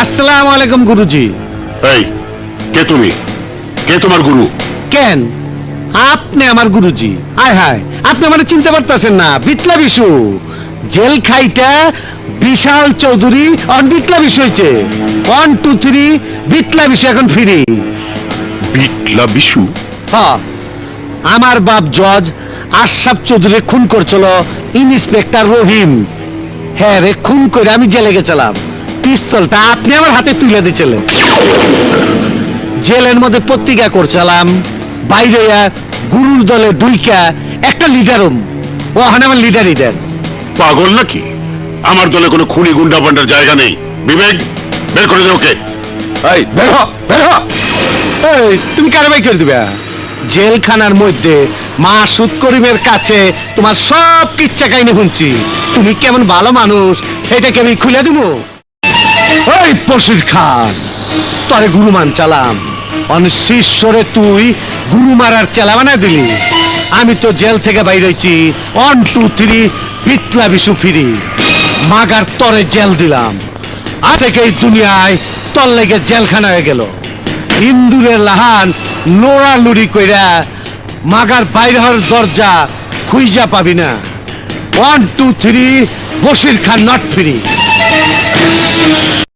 আসসালামু আলাইকুম গুরুজি। এই কে তুমি? কে তোমার গুরু? কেন? আপনি আমার গুরুজি। আয় হায় আপনি আমার চিনতে পারতেছেন না। বিটলা বিশু। জেল খাইটা বিশাল চৌধুরী অন বিটলা বিশু হয়েছে one two three Bitla Bishu এখন ফিরি। বিটলা বিশু? হ আমার বাপ জজ আশরাফ চৌধুরী খুন করছিল ইন্সপেক্টর রহিম। হ্যাঁ রে খুন করে আমি জেলে গেছিলাম। পিস্তলটা আপনি আমার হাতে তুলে দিয়েছিলেন। জেলের মধ্যে পত্রিকা করছিলাম বাইরে গুরুর দলে দুইকা একটা লিডারম ও ওখানে আমার লিডারই দেন। পাগল নাকি? আমার দলে কোনো খুনি গুন্ডা পান্ডার জায়গা নেই। বিবেক বের করে দে ওকে। এই বের হ, বের হ। এই তুমি কারবাই করে দিবে? জেলখানার মধ্যে মা সুদ করিমের কাছে তোমার সব কিচ্ছা কাহিনী শুনছি। তুমি কেমন ভালো মানুষ এটাকে আমি খুলে দিব। ওই পশুর খান, তরে গুরুমান চালাম। অন শিষ্যরে তুই গুরু মারার চেলা বানায় দিলি। আমি তো জেল থেকে বাইর হয়েছি one two three Pitla Bishu ফিরি। মাগার তরে জেল দিলাম। আজ থেকে এই দুনিয়ায় তল লেগে জেলখানা হয়ে গেল। ইন্দুরের লাহান নোড়ানুড়ি কইরা মাগার বাইরে হওয়ার দরজা খুইজা পাবি না। One two three Basir Khan not free